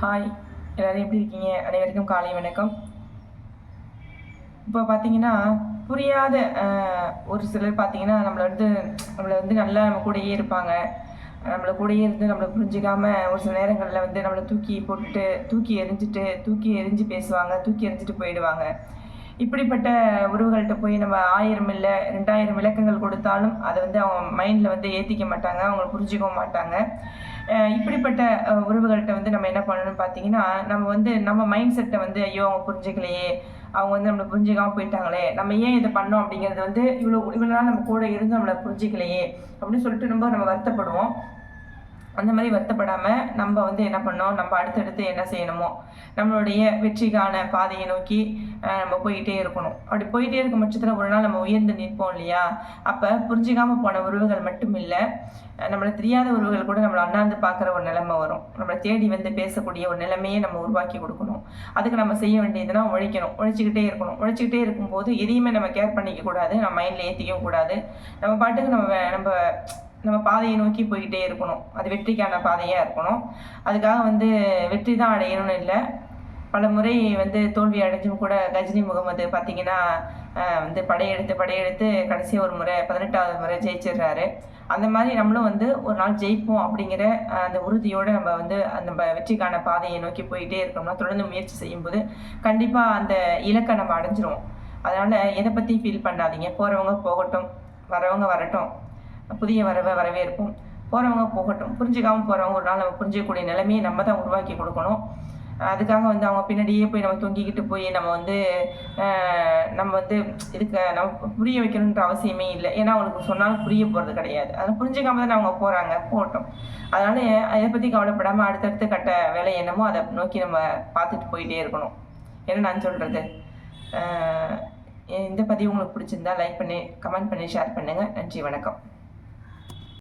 Hi எல்லோரும் எப்படி இருக்கீங்க? அனைவருக்கும் காலை வணக்கம். இப்போ பார்த்தீங்கன்னா புரியாத ஒரு சிலர் பார்த்தீங்கன்னா நம்மளை வந்து நம்மளை வந்து நல்லா நம்ம கூடயே இருப்பாங்க. நம்மளை கூடயே இருந்து நம்மளை புரிஞ்சிக்காம ஒரு சில நேரங்களில் வந்து நம்மளை தூக்கி போட்டுட்டு தூக்கி எரிஞ்சிட்டு தூக்கி எரிஞ்சு பேசுவாங்க தூக்கி எரிஞ்சிட்டு போயிடுவாங்க. இப்படிப்பட்ட உறவுகள்கிட்ட போய் நம்ம ஆயிரம் இல்லை ரெண்டாயிரம் விளக்கங்கள் கொடுத்தாலும் அதை வந்து அவங்க மைண்டில் வந்து ஏற்றிக்க மாட்டாங்க அவங்க புரிஞ்சுக்கவும் மாட்டாங்க. இப்படிப்பட்ட உறவுகள்கிட்ட வந்து நம்ம என்ன பண்ணணும்னு பார்த்தீங்கன்னா நம்ம வந்து நம்ம மைண்ட் செட்டை வந்து ஐயோ அவங்க புரிஞ்சுக்கலையே அவங்க வந்து நம்மளை புரிஞ்சுக்காமல் போயிட்டாங்களே நம்ம ஏன் இதை பண்ணோம் அப்படிங்கிறது வந்து இவ்வளோ இவ்வளோ நாள் நம்ம கூட இருந்து நம்மளை புரிஞ்சிக்கலையே அப்படின்னு சொல்லிட்டு ரொம்ப நம்ம வருத்தப்படுவோம். அந்த மாதிரி வருத்தப்படாமல் நம்ம வந்து என்ன பண்ணோம் நம்ம அடுத்தடுத்து என்ன செய்யணுமோ? நம்மளுடைய வெற்றிக்கான பாதையை நோக்கி நம்ம போயிட்டே இருக்கணும். அப்படி போயிட்டே இருக்கும் பட்சத்தில் ஒரு நாள் நம்ம உயர்ந்து நிற்போம் இல்லையா? அப்போ புரிஞ்சிக்காமல் போன உறவுகள் மட்டும் இல்லை நம்மளை தெரியாத உறவுகள் கூட நம்மளை அண்ணாந்து பார்க்குற ஒரு நிலைமை வரும். நம்மளை தேடி வந்து பேசக்கூடிய ஒரு நிலைமையை நம்ம உருவாக்கி கொடுக்கணும். அதுக்கு நம்ம செய்ய வேண்டியதுனா உழைக்கணும். உழைச்சிக்கிட்டே இருக்கணும். உழைச்சிக்கிட்டே இருக்கும்போது எதையுமே நம்ம கேர் பண்ணிக்க கூடாது. நம்ம மைண்டில் ஏற்றிக்கவும் கூடாது. நம்ம பாட்டுக்கு நம்ம நம்ம நம்ம பாதையை நோக்கி போய்கிட்டே இருக்கணும். அது வெற்றிக்கான பாதையாக இருக்கணும். அதுக்காக வந்து வெற்றி தான் அடையணும்னு இல்லை. பல முறை வந்து தோல்வி அடைஞ்சும் கூட கஜினி முகமது பார்த்தீங்கன்னா வந்து படையெடுத்து படையெடுத்து கடைசி ஒரு முறை பதினெட்டாவது முறை ஜெயிச்சிடுறாரு. அந்த மாதிரி நம்மளும் வந்து ஒரு நாள் ஜெயிப்போம் அப்படிங்கிற அந்த உறுதியோடு நம்ம வந்து அந்த நம்ம வெற்றிக்கான பாதையை நோக்கி போயிட்டே இருக்கோம்னா தொடர்ந்து முயற்சி செய்யும்போது கண்டிப்பாக அந்த இலக்கை நம்ம அடைஞ்சிருவோம். அதனால் எதை பற்றி ஃபீல் பண்ணாதீங்க. போகிறவங்க போகட்டும் வரவங்க வரட்டும். புதிய வரவை வரவேற்போம். போகிறவங்க போகட்டும். புரிஞ்சுக்காமல் போகிறவங்க ஒரு நாள் நம்ம புரிஞ்சிக்கக்கூடிய நிலைமையை நம்ம தான் உருவாக்கி கொடுக்கணும். அதுக்காக வந்து அவங்க பின்னாடியே போய் நம்ம தொங்கிக்கிட்டு போய் நம்ம வந்து நம்ம வந்து இதுக்கு நம்ம புரிய வைக்கணுன்ற அவசியமே இல்லை. ஏன்னா அவங்களுக்கு சொன்னாலும் புரிய போகிறது கிடையாது. அதை புரிஞ்சுக்காம தான் அவங்க போகிறாங்க போகட்டும். அதனால் அதை பற்றி கவலைப்படாமல் அடுத்தடுத்து கட்ட வேலை என்னமோ அதை நோக்கி நம்ம பார்த்துட்டு போயிட்டே இருக்கணும். என்ன நான் சொல்கிறது இந்த பதிவு உங்களுக்கு பிடிச்சிருந்தா லைக் பண்ணி கமெண்ட் பண்ணி ஷேர் பண்ணுங்கள் நன்றி வணக்கம்.